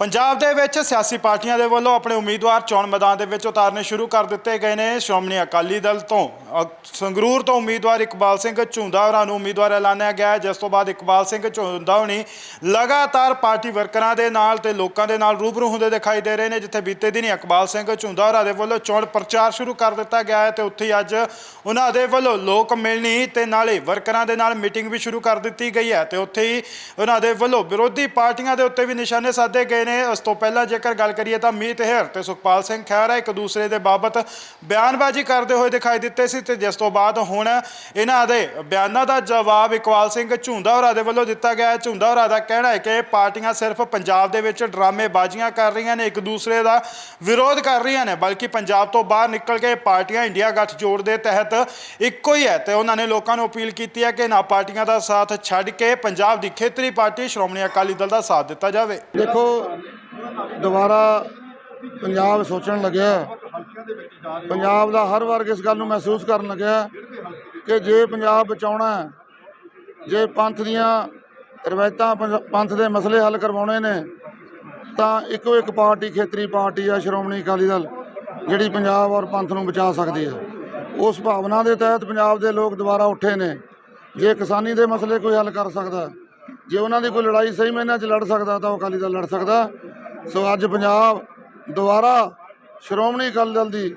ਪੰਜਾਬ ਦੇ ਵਿੱਚ ਸਿਆਸੀ ਪਾਰਟੀਆਂ ਦੇ ਵੱਲੋਂ ਆਪਣੇ ਉਮੀਦਵਾਰ ਚੋਣ ਮੈਦਾਨ ਦੇ ਵਿੱਚ ਉਤਾਰਨੇ ਸ਼ੁਰੂ ਕਰ ਦਿੱਤੇ ਗਏ ਨੇ। ਸ਼੍ਰੋਮਣੀ ਅਕਾਲੀ ਦਲ ਤੋਂ ਅ, ਸੰਗਰੂਰ ਤੋਂ ਉਮੀਦਵਾਰ ਇਕਬਾਲ ਸਿੰਘ ਝੁੰਦਾ ਹੋਰਾਂ ਨੂੰ ਉਮੀਦਵਾਰ ਐਲਾਨਿਆ ਗਿਆ ਹੈ, ਜਿਸ ਤੋਂ ਬਾਅਦ ਇਕਬਾਲ ਸਿੰਘ ਝੁੰਦਾ ਹੋਣੀ ਲਗਾਤਾਰ ਪਾਰਟੀ ਵਰਕਰਾਂ ਦੇ ਨਾਲ ਤੇ ਲੋਕਾਂ ਦੇ ਨਾਲ ਰੂਬਰੂ ਹੁੰਦੇ ਦਿਖਾਈ ਦੇ ਰਹੇ ਨੇ ਜਿੱਥੇ ਬੀਤੇ ਦਿਨੀ ਇਕਬਾਲ ਸਿੰਘ ਝੁੰਦਾ ਹੋਰਾਂ ਦੇ ਵੱਲੋਂ ਚੋਣ ਪ੍ਰਚਾਰ ਸ਼ੁਰੂ ਕਰ ਦਿੱਤਾ ਗਿਆ ਹੈ ਤੇ ਉੱਥੇ ਹੀ ਅੱਜ ਉਹਨਾਂ ਦੇ ਵੱਲੋਂ ਲੋਕ ਮਿਲਣੀ ਤੇ ਨਾਲੇ ਵਰਕਰਾਂ ਦੇ ਨਾਲ ਮੀਟਿੰਗ ਵੀ ਸ਼ੁਰੂ ਕਰ ਦਿੱਤੀ ਗਈ ਹੈ ਤੇ ਉੱਥੇ ਹੀ ਉਹਨਾਂ ਦੇ ਵੱਲੋਂ ਵਿਰੋਧੀ ਪਾਰਟੀਆਂ ਦੇ ਉੱਤੇ ਵੀ ਨਿਸ਼ਾਨੇ ਸਾਧੇ ਗਏ ਨੇ। ਉਸ ਤੋਂ ਪਹਿਲਾਂ ਜੇਕਰ ਗੱਲ ਕਰੀਏ ਤਾਂ ਮੀਤ ਹੇਰ ਤੇ ਸੁਖਪਾਲ ਸਿੰਘ ਖਹਿਰਾ ਇੱਕ ਦੂਸਰੇ ਦੇ ਬਾਬਤ ਬਿਆਨਬਾਜ਼ੀ ਕਰਦੇ ਹੋਏ ਦਿਖਾਈ ਦਿੱਤੇ ਸੀ ਤੇ ਜਿਸ ਤੋਂ ਬਾਅਦ ਹੁਣ ਇਹਨਾਂ ਦੇ ਬਿਆਨਾਂ ਦਾ ਜਵਾਬ ਇਕਬਾਲ ਸਿੰਘ ਝੁੰਦਾ ਹੋਰਾਂ ਦੇ ਵੱਲੋਂ ਦਿੱਤਾ ਗਿਆ ਹੈ। ਝੁੰਦਾ ਹੋਰਾਂ ਦਾ ਕਹਿਣਾ ਹੈ ਕਿ ਪਾਰਟੀਆਂ ਸਿਰਫ ਪੰਜਾਬ ਦੇ ਵਿੱਚ ਡਰਾਮੇਬਾਜ਼ੀਆਂ ਕਰ ਰਹੀਆਂ ਨੇ, ਇੱਕ ਦੂਸਰੇ ਦਾ ਵਿਰੋਧ ਕਰ ਰਹੀਆਂ ਨੇ, ਬਲਕਿ ਪੰਜਾਬ ਤੋਂ ਬਾਹਰ ਨਿਕਲ ਕੇ ਪਾਰਟੀਆਂ ਇੰਡੀਆ ਗੱਠਜੋੜ ਦੇ ਤਹਿਤ ਇੱਕੋ ਹੀ ਹੈ ਤੇ ਉਹਨਾਂ ਨੇ ਲੋਕਾਂ ਨੂੰ ਅਪੀਲ ਕੀਤੀ ਹੈ ਕਿ ਨਾ ਪਾਰਟੀਆਂ ਦਾ ਸਾਥ ਛੱਡ ਕੇ ਪੰਜਾਬ ਦੀ ਖੇਤਰੀ ਪਾਰਟੀ ਸ਼੍ਰੋਮਣੀ ਅਕਾਲੀ ਦਲ ਦਾ ਸਾਥ ਦਿੱਤਾ ਜਾਵੇ। ਦੇਖੋ ਦੁਬਾਰਾ ਪੰਜਾਬ ਸੋਚਣ ਲੱਗਿਆ ਪੰਜਾਬ ਦਾ ਹਰ ਵਰਗ ਇਸ ਗੱਲ ਨੂੰ ਮਹਿਸੂਸ ਕਰਨ ਲੱਗਿਆ ਕਿ ਜੇ ਪੰਜਾਬ ਬਚਾਉਣਾ ਹੈ, ਜੇ ਪੰਥ ਦੀਆਂ ਰਵਾਇਤਾਂ ਪੰਥ ਦੇ ਮਸਲੇ ਹੱਲ ਕਰਵਾਉਣੇ ਨੇ, ਤਾਂ ਇੱਕੋ ਇੱਕ ਪਾਰਟੀ ਖੇਤਰੀ ਪਾਰਟੀ ਆ ਸ਼੍ਰੋਮਣੀ ਅਕਾਲੀ ਦਲ, ਜਿਹੜੀ ਪੰਜਾਬ ਔਰ ਪੰਥ ਨੂੰ ਬਚਾ ਸਕਦੀ ਹੈ। ਉਸ ਭਾਵਨਾ ਦੇ ਤਹਿਤ ਪੰਜਾਬ ਦੇ ਲੋਕ ਦੁਬਾਰਾ ਉੱਠੇ ਨੇ। ਜੇ ਕਿਸਾਨੀ ਦੇ ਮਸਲੇ ਕੋਈ ਹੱਲ ਕਰ ਸਕਦਾ, ਜੇ ਉਹਨਾਂ ਦੀ ਕੋਈ ਲੜਾਈ ਸਹੀ ਮਹੀਨਿਆਂ 'ਚ ਲੜ ਸਕਦਾ, ਤਾਂ ਉਹ ਅਕਾਲੀ ਦਲ ਲੜ ਸਕਦਾ। ਸੋ ਅੱਜ ਪੰਜਾਬ ਦੁਬਾਰਾ ਸ਼੍ਰੋਮਣੀ ਅਕਾਲੀ ਦਲ ਦੀ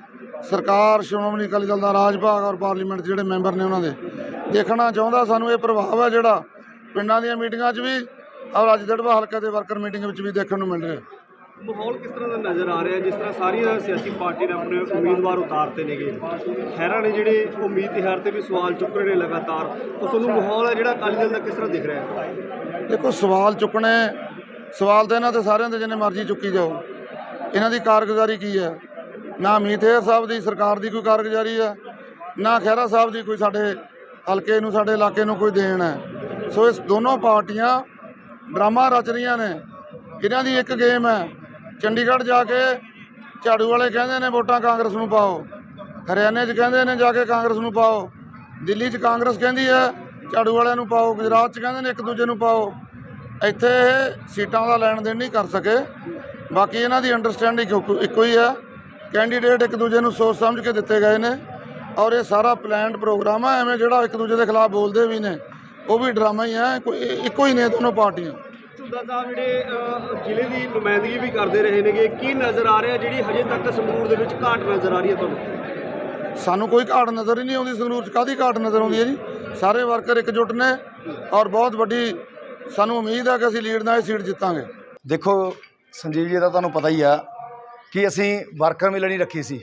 ਸਰਕਾਰ ਸ਼੍ਰੋਮਣੀ ਅਕਾਲੀ ਦਲ ਦਾ ਰਾਜ ਭਾਗ ਔਰ ਪਾਰਲੀਮੈਂਟ ਜਿਹੜੇ ਮੈਂਬਰ ਨੇ ਉਹਨਾਂ ਦੇ ਦੇਖਣਾ ਚਾਹੁੰਦਾ ਸਾਨੂੰ ਇਹ ਪ੍ਰਭਾਵ ਹੈ ਜਿਹੜਾ ਪਿੰਡਾਂ ਦੀਆਂ ਮੀਟਿੰਗਾਂ 'ਚ ਵੀ ਔਰ ਅੱਜ ਦੜਵਾ ਹਲਕੇ ਦੇ ਵਰਕਰ ਮੀਟਿੰਗ ਵਿੱਚ ਵੀ ਦੇਖਣ ਨੂੰ ਮਿਲ ਰਿਹਾ ਮਾਹੌਲ ਕਿਸ ਤਰ੍ਹਾਂ ਦਾ ਨਜ਼ਰ ਆ ਰਿਹਾ ਜਿਸ ਤਰ੍ਹਾਂ ਸਾਰੀਆਂ ਸਿਆਸੀ ਪਾਰਟੀ ਨੇ ਆਪਣੇ ਉਮੀਦਵਾਰ ਉਤਾਰਤੇ ਨੇਗੇ। ਖੈਰਾਂ ਨੇ ਜਿਹੜੇ ਉਮੀਦ ਤਿਹਾਰ ਤੇ ਵੀ ਸਵਾਲ ਚੁੱਕ ਰਹੇ ਨੇ ਲਗਾਤਾਰ। ਤੁਹਾਨੂੰ ਮਾਹੌਲ ਹੈ ਜਿਹੜਾ ਅਕਾਲੀ ਦਲ ਦਾ ਕਿਸ ਤਰ੍ਹਾਂ ਦਿਖ ਰਿਹਾ ਹੈ? ਦੇਖੋ ਸਵਾਲ ਚੁੱਕਣੇ ਸਵਾਲ ਤਾਂ ਇਹਨਾਂ ਤੇ ਸਾਰਿਆਂ ਦੇ ਜਿੰਨੇ ਮਰਜ਼ੀ ਚੁੱਕੀ ਜਾਓ। ਇਹਨਾਂ ਦੀ ਕਾਰਗੁਜ਼ਾਰੀ ਕੀ ਹੈ? ਨਾ ਮੀਥੇਰ ਸਾਹਿਬ ਦੀ ਸਰਕਾਰ ਦੀ ਕੋਈ ਕਾਰਗੁਜ਼ਾਰੀ ਹੈ, ਨਾ ਖਹਿਰਾ ਸਾਹਿਬ ਦੀ ਕੋਈ ਸਾਡੇ ਹਲਕੇ ਨੂੰ, ਸਾਡੇ ਇਲਾਕੇ ਨੂੰ ਕੋਈ ਦੇਣ ਹੈ। ਸੋ ਇਸ ਦੋਨੋਂ ਪਾਰਟੀਆਂ ਡਰਾਮਾ ਰਚ ਰਹੀਆਂ ਨੇ। ਇਹਨਾਂ ਦੀ ਇੱਕ ਗੇਮ ਹੈ, ਚੰਡੀਗੜ੍ਹ ਜਾ ਕੇ ਝਾੜੂ ਵਾਲੇ ਕਹਿੰਦੇ ਨੇ ਵੋਟਾਂ ਕਾਂਗਰਸ ਨੂੰ ਪਾਓ। ਹਰਿਆਣੇ 'ਚ ਕਹਿੰਦੇ ਨੇ ਜਾ ਕੇ ਕਾਂਗਰਸ ਨੂੰ ਪਾਓ। ਦਿੱਲੀ 'ਚ ਕਾਂਗਰਸ ਕਹਿੰਦੀ ਹੈ, ਝਾੜੂ ਵਾਲਿਆਂ ਨੂੰ ਪਾਓ, ਗੁਜਰਾਤ 'ਚ ਕਹਿੰਦੇ ਨੇ ਇੱਕ ਦੂਜੇ ਨੂੰ ਪਾਓ। ਇੱਥੇ ਇਹ ਸੀਟਾਂ ਦਾ ਲੈਣ ਦੇਣ ਨਹੀਂ ਕਰ ਸਕੇ। ਬਾਕੀ ਇਹਨਾਂ ਦੀ ਅੰਡਰਸਟੈਂਡਿੰਗ ਇੱਕੋ- ਹੀ ਹੈ। ਕੈਂਡੀਡੇਟ ਇੱਕ ਦੂਜੇ ਨੂੰ ਸੋਚ ਸਮਝ ਕੇ ਦਿੱਤੇ ਗਏ ਨੇ ਔਰ ਇਹ ਸਾਰਾ ਪਲਾਨਡ ਪ੍ਰੋਗਰਾਮ ਹੈ ਐਵੇਂ ਜਿਹੜਾ ਇੱਕ ਦੂਜੇ ਦੇ ਖਿਲਾਫ ਬੋਲਦੇ ਵੀ ਨੇ ਉਹ ਵੀ ਡਰਾਮਾ ਹੀ ਹੈ ਕੋਈ ਇੱਕੋ ਹੀ ਨੇ ਦੋਨੋਂ ਪਾਰਟੀਆਂ। ਝੁੰਦਾ ਸਾਹਿਬ ਜਿਹੜੇ ਜ਼ਿਲ੍ਹੇ ਦੀ ਨੁਮਾਇੰਦਗੀ ਵੀ ਕਰਦੇ ਰਹੇ ਨੇਗੇ ਕੀ ਨਜ਼ਰ ਆ ਰਿਹਾ ਜਿਹੜੀ ਹਜੇ ਤੱਕ ਸੰਗਰੂਰ ਦੇ ਵਿੱਚ ਘਾਟ ਨਜ਼ਰ ਆ ਰਹੀ ਹੈ ਤੁਹਾਨੂੰ? ਸਾਨੂੰ ਕੋਈ ਘਾਟ ਨਜ਼ਰ ਹੀ ਨਹੀਂ ਆਉਂਦੀ ਸੰਗਰੂਰ 'ਚ ਕਾਦੀ ਘਾਟ ਨਜ਼ਰ ਆਉਂਦੀ ਹੈ ਜੀ? ਸਾਰੇ ਵਰਕਰ ਇਕਜੁੱਟ ਨੇ ਔਰ ਬਹੁਤ ਵੱਡੀ ਸਾਨੂੰ ਉਮੀਦ ਹੈ ਕਿ ਅਸੀਂ ਲੀਡ ਨਾਲ ਇਹ ਸੀਟ ਜਿੱਤਾਂਗੇ। ਦੇਖੋ, ਸੰਜੀਵ ਜੀ ਦਾ ਤੁਹਾਨੂੰ ਪਤਾ ਹੀ ਆ ਕਿ ਅਸੀਂ ਵਰਕਰ ਮਿਲਣੀ ਰੱਖੀ ਸੀ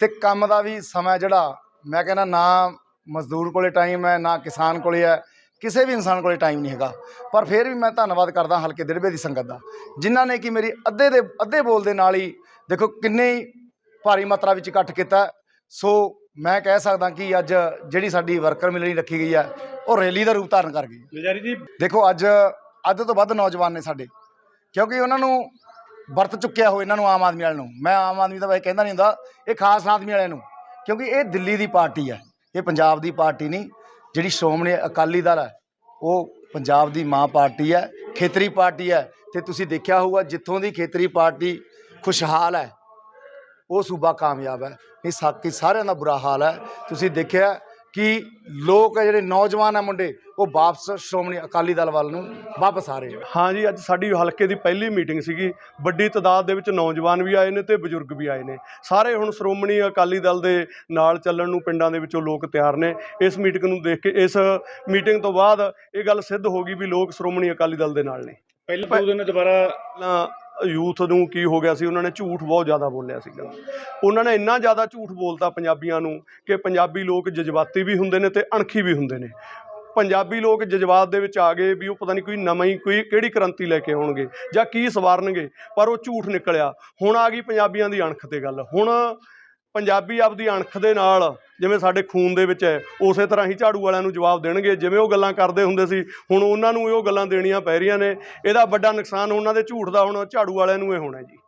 ਤੇ ਕੰਮ ਦਾ ਵੀ ਸਮਾਂ ਜਿਹੜਾ। ਮੈਂ ਕਹਿੰਦਾ, ਨਾ ਮਜ਼ਦੂਰ ਕੋਲੇ ਟਾਈਮ ਹੈ, ਨਾ ਕਿਸਾਨ ਕੋਲੇ ਹੈ, ਕਿਸੇ ਵੀ ਇਨਸਾਨ ਕੋਲੇ ਟਾਈਮ ਨਹੀਂ ਹੈਗਾ। ਪਰ ਫਿਰ ਵੀ ਮੈਂ ਧੰਨਵਾਦ ਕਰਦਾ ਹਲਕੇ ਦਿੜਬੇ ਦੀ ਸੰਗਤ ਦਾ, ਜਿਨ੍ਹਾਂ ਨੇ ਕਿ ਮੇਰੀ ਅੱਧੇ ਦੇ, ਅੱਧੇ ਬੋਲ ਦੇ ਨਾਲ ਹੀ ਦੇਖੋ ਕਿੰਨੇ ਭਾਰੀ ਮਾਤਰਾ ਵਿੱਚ ਇਕੱਠ ਕੀਤਾ। ਸੋ ਮੈਂ ਕਹਿ ਸਕਦਾ ਕਿ ਅੱਜ ਜਿਹੜੀ ਸਾਡੀ ਵਰਕਰ ਮਿਲਣੀ ਰੱਖੀ ਗਈ ਹੈ ਉਹ ਰੈਲੀ ਦਾ ਰੂਪ ਧਾਰਨ ਕਰ ਗਈ ਹੈ ਨਜ਼ਾਰੀ ਜੀ ਦੇਖੋ ਅੱਜ ਅੱਧ ਤੋਂ ਵੱਧ ਨੌਜਵਾਨ ਨੇ ਸਾਡੇ ਕਿਉਂਕਿ ਉਹਨਾਂ ਨੂੰ ਵਰਤ ਚੁੱਕਿਆ ਹੋ ਇਹਨਾਂ ਨੂੰ ਆਮ ਆਦਮੀ ਵਾਲਿਆਂ ਨੂੰ। ਮੈਂ ਆਮ ਆਦਮੀ ਦਾ ਵੈਸੇ ਕਹਿੰਦਾ ਨਹੀਂ ਹੁੰਦਾ ਇਹ ਖਾਸ ਆਦਮੀ ਵਾਲਿਆਂ ਨੂੰ ਕਿਉਂਕਿ ਇਹ ਦਿੱਲੀ ਦੀ ਪਾਰਟੀ ਹੈ ਇਹ ਪੰਜਾਬ ਦੀ ਪਾਰਟੀ ਨਹੀਂ ਜਿਹੜੀ ਸ਼੍ਰੋਮਣੀ ਅਕਾਲੀ ਦਲ ਹੈ ਉਹ ਪੰਜਾਬ ਦੀ ਮਾਂ ਪਾਰਟੀ ਹੈ ਖੇਤਰੀ ਪਾਰਟੀ ਹੈ ਤੇ ਤੁਸੀਂ ਦੇਖਿਆ ਹੋਊਗਾ ਜਿੱਥੋਂ ਦੀ ਖੇਤਰੀ ਪਾਰਟੀ ਖੁਸ਼ਹਾਲ ਹੈ ਉਹ ਸੂਬਾ ਕਾਮਯਾਬ ਹੈ ਇਹ ਸਾਕੀ ਸਾਰਿਆਂ ਦਾ ਬੁਰਾ ਹਾਲ ਹੈ। ਤੁਸੀਂ ਦੇਖਿਆ ਕਿ ਲੋਕ ਹੈ ਜਿਹੜੇ ਨੌਜਵਾਨ ਆ ਮੁੰਡੇ ਉਹ ਵਾਪਸ ਸ਼੍ਰੋਮਣੀ ਅਕਾਲੀ ਦਲ ਵੱਲ ਨੂੰ ਵਾਪਸ ਆ ਰਹੇ ਹਾਂ ਜੀ ਅੱਜ ਸਾਡੀ ਹਲਕੇ ਦੀ ਪਹਿਲੀ ਮੀਟਿੰਗ ਸੀਗੀ। ਵੱਡੀ ਤਾਦਾਦ ਦੇ ਵਿੱਚ ਨੌਜਵਾਨ ਵੀ ਆਏ ਨੇ ਤੇ ਬਜ਼ੁਰਗ ਵੀ ਆਏ ਨੇ। ਸਾਰੇ ਹੁਣ ਸ਼੍ਰੋਮਣੀ ਅਕਾਲੀ ਦਲ ਦੇ ਨਾਲ ਚੱਲਣ ਨੂੰ ਪਿੰਡਾਂ ਦੇ ਵਿੱਚੋਂ ਲੋਕ ਤਿਆਰ ਨੇ। ਇਸ ਮੀਟਿੰਗ ਨੂੰ ਦੇਖ ਕੇ ਇਸ ਮੀਟਿੰਗ ਤੋਂ ਬਾਅਦ ਇਹ ਗੱਲ ਸਿੱਧ ਹੋ ਗਈ ਵੀ ਲੋਕ ਸ਼੍ਰੋਮਣੀ ਅਕਾਲੀ ਦਲ ਦੇ ਨਾਲ ਨੇ। ਪਹਿਲੇ ਦੋ ਦਿਨ ਦੁਬਾਰਾ ਯੂਥ ਨੂੰ ਕੀ ਹੋ ਗਿਆ ਸੀ, ਉਹਨਾਂ ਨੇ ਝੂਠ ਬਹੁਤ ਜ਼ਿਆਦਾ ਬੋਲਿਆ ਸੀਗਾ। ਉਹਨਾਂ ਨੇ ਇੰਨਾ ਜ਼ਿਆਦਾ ਝੂਠ ਬੋਲਤਾ ਪੰਜਾਬੀਆਂ ਨੂੰ ਕਿ ਪੰਜਾਬੀ ਲੋਕ ਜਜ਼ਬਾਤੀ ਵੀ ਹੁੰਦੇ ਨੇ ਤੇ ਅਣਖੀ ਵੀ ਹੁੰਦੇ ਨੇ। ਪੰਜਾਬੀ ਲੋਕ ਜਜ਼ਬਾਤ ਦੇ ਵਿੱਚ ਆ ਗਏ ਵੀ ਉਹ ਪਤਾ ਨਹੀਂ ਕੋਈ ਨਵਾਂ ਹੀ ਕੋਈ ਕਿਹੜੀ ਕ੍ਰਾਂਤੀ ਲੈ ਕੇ ਆਉਣਗੇ ਜਾਂ ਕੀ ਸਵਾਰਨਗੇ, ਪਰ ਉਹ ਝੂਠ ਨਿਕਲਿਆ। ਹੁਣ ਆ ਗਈ ਪੰਜਾਬੀਆਂ ਦੀ ਅਣਖ ਤੇ ਗੱਲ। ਹੁਣ ਪੰਜਾਬੀ ਆਪਦੀ ਅਣਖ ਦੇ ਨਾਲ ਜਿਵੇਂ ਸਾਡੇ ਖੂਨ ਦੇ ਵਿੱਚ ਹੈ, ਉਸੇ ਤਰ੍ਹਾਂ ਹੀ ਝਾੜੂ ਵਾਲਿਆਂ ਨੂੰ ਜਵਾਬ ਦੇਣਗੇ। ਜਿਵੇਂ ਉਹ ਗੱਲਾਂ ਕਰਦੇ ਹੁੰਦੇ ਸੀ, ਹੁਣ ਉਹਨਾਂ ਨੂੰ ਉਹ ਗੱਲਾਂ ਦੇਣੀਆਂ ਪੈ ਰਹੀਆਂ ਨੇ। ਇਹਦਾ ਵੱਡਾ ਨੁਕਸਾਨ ਉਹਨਾਂ ਦੇ ਝੂਠ ਦਾ ਹੁਣ ਝਾੜੂ ਵਾਲਿਆਂ ਨੂੰ ਇਹ ਹੋਣਾ ਜੀ।